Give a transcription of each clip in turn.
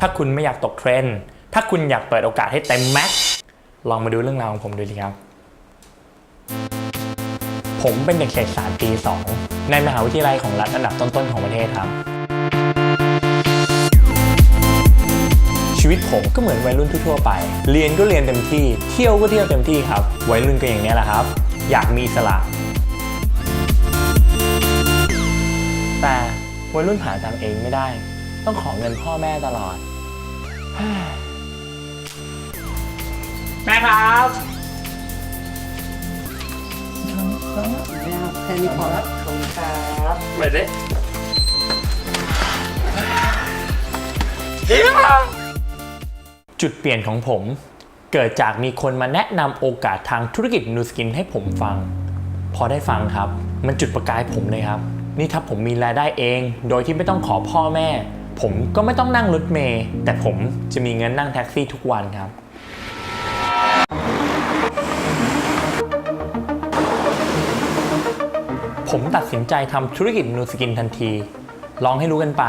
ถ้าคุณไม่อยากตกเทรนด์ ถ้าคุณอยากเปิดโอกาสให้เต็มแม็กลองมาดูเรื่องราวของผมดูดีครับ ผมเป็นเด็กเศรษฐศาสตร์ปี 2 ในมหาวิทยาลัยของรัฐอันดับต้นๆของประเทศครับ ชีวิตผมก็เหมือนวัยรุ่นทั่วๆไป เรียนก็เรียนเต็มที่ เที่ยวก็เที่ยวเต็มที่ครับ วัยรุ่นก็อย่างนี้แหละครับ อยากมีอิสระ แต่วัยรุ่นหาตังเองไม่ได้ ต้องขอเงินพ่อแม่ตลอด แม่ครับ ไม่เอาแค่นี้พอละขอบคุณครับไปดิจุดเปลี่ยนของผม เกิดจากมีคนมาแนะนำโอกาสทางธุรกิจนูสกินให้ผมฟัง พอได้ฟังครับ มันจุดประกายผมเลยครับ นี่ถ้าผมมีรายได้เอง โดยที่ไม่ต้องขอพ่อแม่ ผมก็ไม่ต้องนั่งรถเมล์แต่ผมจะมีเงินนั่งแท็กซี่ทุกวันครับ ผมตัดสินใจทำธุรกิจนูสกินทันที ลองให้รู้กันไป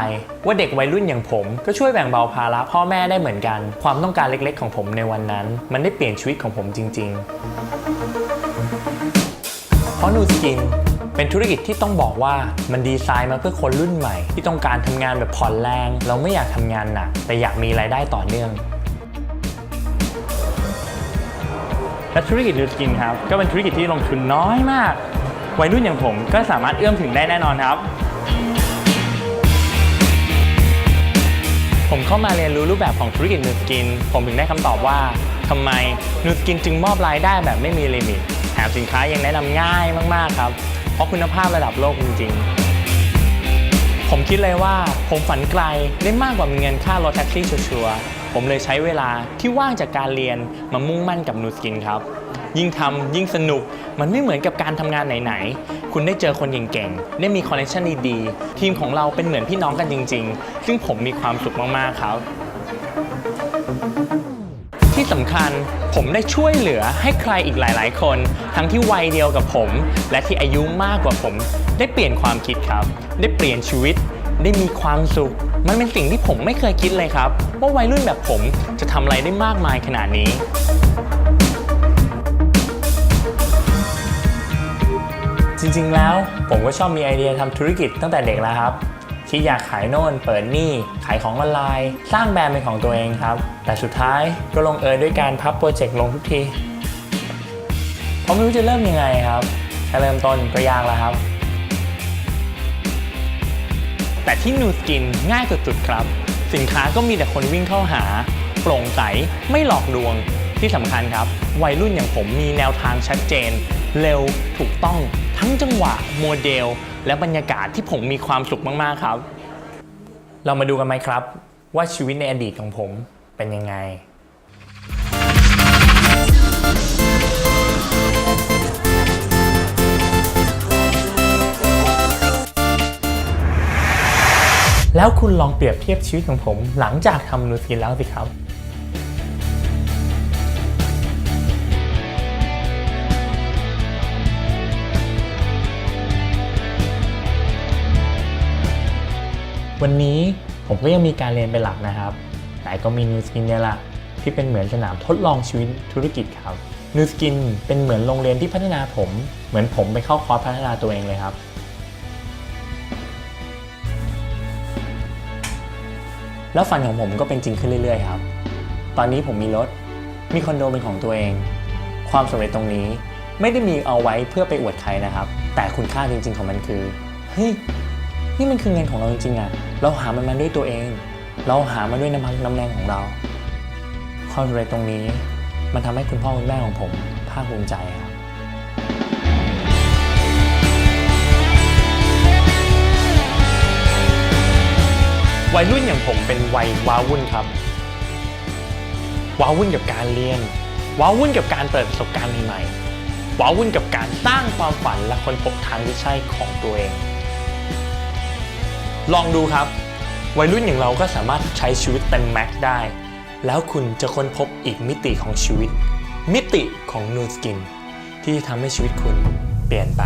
ว่าเด็กวัยรุ่นอย่างผมก็ช่วยแบ่งเบาภาระพ่อแม่ได้เหมือนกัน ความต้องการเล็กๆ ของผมในวันนั้น มันได้เปลี่ยนชีวิตของผมจริง ๆ เพราะนูสกิน เป็นธุรกิจที่ต้องบอกว่ามันดีไซน์มาเพื่อคนรุ่นใหม่ ที่ต้องการทำงานแบบผ่อนแรง เราไม่อยากทำงานหนักแต่อยากมีรายได้ต่อเนื่องและธุรกิจนูสกินครับก็เป็นธุรกิจที่ลงทุนน้อยมาก วัยรุ่นอย่างผมก็สามารถเอื้อมถึงได้แน่นอนครับ ผมเข้ามาเรียนรู้รูปแบบของธุรกิจนูสกิน ผมถึงได้คำตอบว่าทำไมนูสกินจึงมอบรายได้แบบไม่มีลิมิตแถมสินค้ายังแนะนำง่ายมาก ๆ ครับ ราะคุณภาพระดับโลกจริง ๆ ผมคิดเลยว่าผมฝันไกลได้มากกว่ามีเงินค่ารถแท็กซี่ชัวร์ผมเลยใช้เวลาที่ว่างจากการเรียนมามุ่งมั่นกับนูสกินครับ ยิ่งทำยิ่งสนุก มันไม่เหมือนกับการทำงานไหน ๆ คุณได้เจอคนเก่งๆ ได้มีคอนเนคชั่นดีๆ ทีมของเราเป็นเหมือนพี่น้องกันจริง ๆ ซึ่งผมมีความสุขมาก ๆ ครับ ที่สำคัญ ผมได้ช่วยเหลือให้ใครอีกหลาย ๆ คน ทั้งที่วัยเดียวกับผม และที่อายุมากกว่าผม ได้เปลี่ยนความคิดครับ ได้เปลี่ยนชีวิต ได้มีความสุข มันเป็นสิ่งที่ผมไม่เคยคิดเลยครับ ว่าวัยรุ่นแบบผมจะทำอะไรได้มากมายขนาดนี้จริงๆ แล้วผมก็ชอบมีไอเดียทำธุรกิจตั้งแต่เด็กแล้วครับ คิดอยากขายโน่นเปิดนี่ขายของออนไลน์ สร้างแบรนด์เป็นของตัวเองครับ แต่สุดท้ายก็ลงเอยด้วยการพับโปรเจกต์ลงทุกทีเพราะไม่รู้จะเริ่มยังไงครับแค่เริ่มต้นก็ยากแล้วครับ แต่ที่นูสกินง่ายสุดๆครับ สินค้าก็มีแต่คนวิ่งเข้าหา โปร่งใสไม่หลอกลวงที่สำคัญครับ วัยรุ่นอย่างผมมีแนวทางชัดเจน เร็วถูกต้องทั้งจังหวะโมเดล และบรรยากาศที่ผมมีความสุขมากๆครับ เรามาดูกันไหมครับ ว่าชีวิตในอดีตของผมเป็นยังไงแล้วคุณลองเปรียบเทียบชีวิตของผมหลังจากทำนูสกินแล้วสิครับ วันนี้ผมก็ยังมีการเรียนเป็นหลักนะครับ แต่ก็มีนูสกินเนี่ยแหละที่เป็นเหมือนสนามทดลองชีวิตธุรกิจครับนูสกินเป็นเหมือนโรงเรียนที่พัฒนาผม เหมือนผมไปเข้าคอร์สพัฒนาตัวเองเลยครับ แล้วฝันของผมก็เป็นจริงขึ้นเรื่อยๆครับ ตอนนี้ผมมีรถ มีคอนโดเป็นของตัวเอง ความสำเร็จตรงนี้ไม่ได้มีเอาไว้เพื่อไปอวดใครนะครับ แต่คุณค่าจริงๆของมันคือ เฮ้ย นี่มันคือเงินของเราจริงๆอะเราหามันมาด้วยตัวเอง เราหามาด้วยน้ำพักน้ำแรงของเราความสำเร็จตรงนี้ มันทำให้คุณพ่อคุณแม่ของผมภาคภูมิใจครับวัยรุ่นอย่างผมเป็นวัยว้าวุ่นครับ ว้าวุ่นกับการเรียน ว้าวุ่นกับการเปิดประสบการณ์ใหม่ๆว้าวุ่นกับการสร้างความฝันและคนพบทางที่ใช่ของตัวเอง ลองดูครับ วัยรุ่นอย่างเราก็สามารถใช้ชีวิตเต็มแม็กได้ แล้วคุณจะค้นพบอีกมิติของชีวิต มิติของนูสกิน ที่ทำให้ชีวิตคุณเปลี่ยนไป